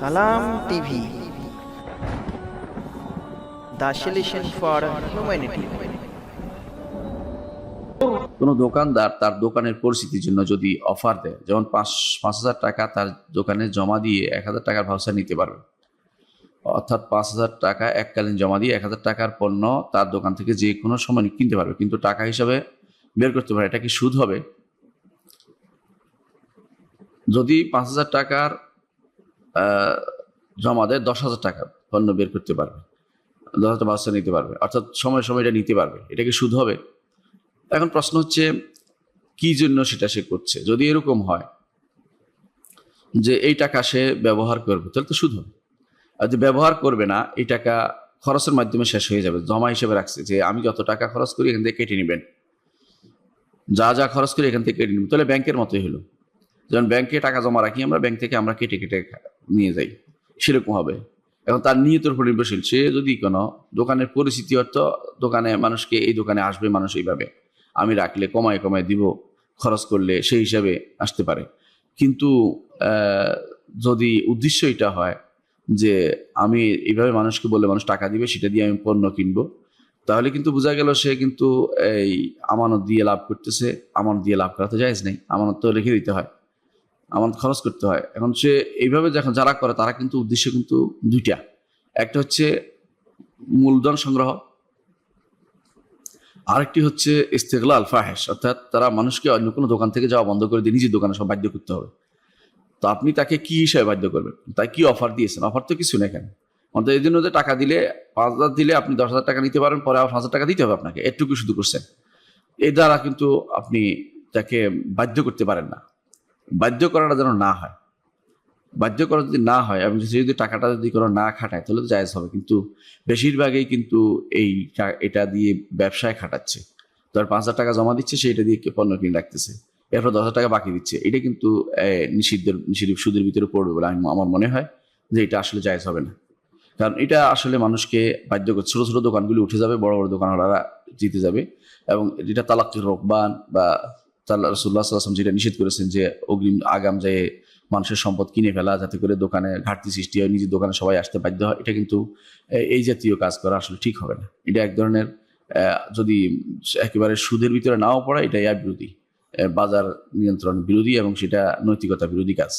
সালাম TV. The for humanity. কোনো দোকানদার তার দোকানের পরিস্থিতির জন্য যদি অফার দেয়, যেমন পাঁচ পাঁচ হাজার টাকা তার দোকানে জমা দিয়ে এক হাজার টাকার ভাউচার নিতে পারবে। অর্থাৎ পাঁচ হাজার টাকা এককালীন জমা দিয়ে এক হাজার টাকার পণ্য তার দোকান থেকে যে কোনো সময় কিনতে পারবে। কিন্তু টাকা হিসাবে বের করতে পারে এটা কি সুদ হবে? যদি পাঁচ হাজার টাকার জমা দেয় দশ হাজার টাকা পণ্য বের করতে পারবে। দশ হাজার ভাউচার নিতে পারবে। অর্থাৎ সময় সময় এটা নিতে পারবে। এটা কি সুদ হবে? এখন প্রশ্ন হচ্ছে, কি জন্য সেটা সে করছে? যদি এরকম হয় যে এই টাকা সে ব্যবহার করবে, তাহলে তো সুদ হবে। আর যে ব্যবহার করবে না, এই টাকা খরচের মাধ্যমে শেষ হয়ে যাবে। জমা হিসেবে রাখছে যে, আমি যত টাকা খরচ করি, এখান থেকে কেটে নেবেন। যা যা খরচ করি, এখান থেকে কেটে নেবেন। তাহলে ব্যাংকের মতোই হলো। যেমন ব্যাংকে টাকা জমা রাখি আমরা, ব্যাংক থেকে আমরা কেটে কেটে নিয়ে যাই সেরকম হবে। এখন তার নিয়তের উপর নির্ভরশীল। সে যদি কোনো দোকানের পরিস্থিতি অর্থ দোকানে মানুষকে, এই দোকানে আসবে মানুষ এইভাবে। আমি রাখলে কমায় কমায় দিব, খরচ করলে সেই হিসাবে আসতে পারে। কিন্তু যদি উদ্দেশ্য এটা হয় যে আমি এইভাবে মানুষকে বললে মানুষ টাকা দিবে, সেটা দিয়ে আমি পণ্য কিনবো, তাহলে কিন্তু বোঝা গেল সে কিন্তু এই আমানত দিয়ে লাভ করতেছে। আমানত দিয়ে লাভ করা তো জায়েজ নেই। আমানত তো রেখে দিতে হয়। আমানত খরচ করতে হয়। এখন সে এইভাবে যখন যারা করে, তারা কিন্তু উদ্দেশ্য কিন্তু দুইটা। একটা হচ্ছে মূলধন সংগ্রহ, আরেকটি হচ্ছে ইস্তেগলাল ফাহেস অর্থাৎ তারা মানুষকে অন্য কোনো দোকান থেকে যাওয়া বন্ধ করে দিয়ে নিজের দোকানে সব বাধ্য করতে হবে। তো আপনি তাকে কি হিসাবে বাধ্য করবেন? তাই কি অফার দিয়েছেন? অফার তো কিছু নেই কেন? অন্তত এই জন্য যে টাকা দিলে, পাঁচ হাজার দিলে আপনি দশ হাজার টাকা নিতে পারেন, পরে আবার পাঁচ হাজার টাকা দিতে হবে আপনাকে। এটুকু শুধু করছেন। এই দ্বারা কিন্তু আপনি তাকে বাধ্য করতে পারেন না। বাধ্য করাটা যেন না হয়। বাধ্য করা যদি না হয়, এবং সে যদি টাকাটা যদি কোনো না খাটায়, তাহলে তো জায়েজ হবে। কিন্তু বেশিরভাগই কিন্তু এই এটা দিয়ে ব্যবসায় খাটাচ্ছে। তার পাঁচ হাজার টাকা জমা দিচ্ছে সেটা দিয়ে পণ্য কিনে রাখতেছে। এরপর দশ হাজার টাকা বাকি দিচ্ছে। এটা কিন্তু নিষিদ্ধের, নিষিদ্ধ সুদের ভিতরে পড়বে বলে আমি, আমার মনে হয় যে এটা আসলে জায়েজ হবে না। কারণ এটা আসলে মানুষকে বাধ্য করছে ছোটো ছোটো দোকানগুলি উঠে যাবে, বড় বড় দোকানওয়ালারা জিতে যাবে। এবং এটা তালাক্কির রকবান বা তাল্লা রসুল্লাহ সাল্লাম যেটা নিষেধ করেছেন যে অগ্রিম আগাম যে মানুষের সম্পদ কিনে ফেলা, যাতে করে দোকানে ঘাটতি সৃষ্টি হয়, নিজের দোকানে সবাই আসতে বাধ্য হয়, এটা কিন্তু এই জাতীয় কাজ করা আসলে ঠিক হবে না। এটা এক ধরনের যদি একেবারে সুদের ভিতরে নাও পড়ে এটা ইয়া বিরোধী বাজার নিয়ন্ত্রণ বিরোধী এবং সেটা নৈতিকতা বিরোধী কাজ।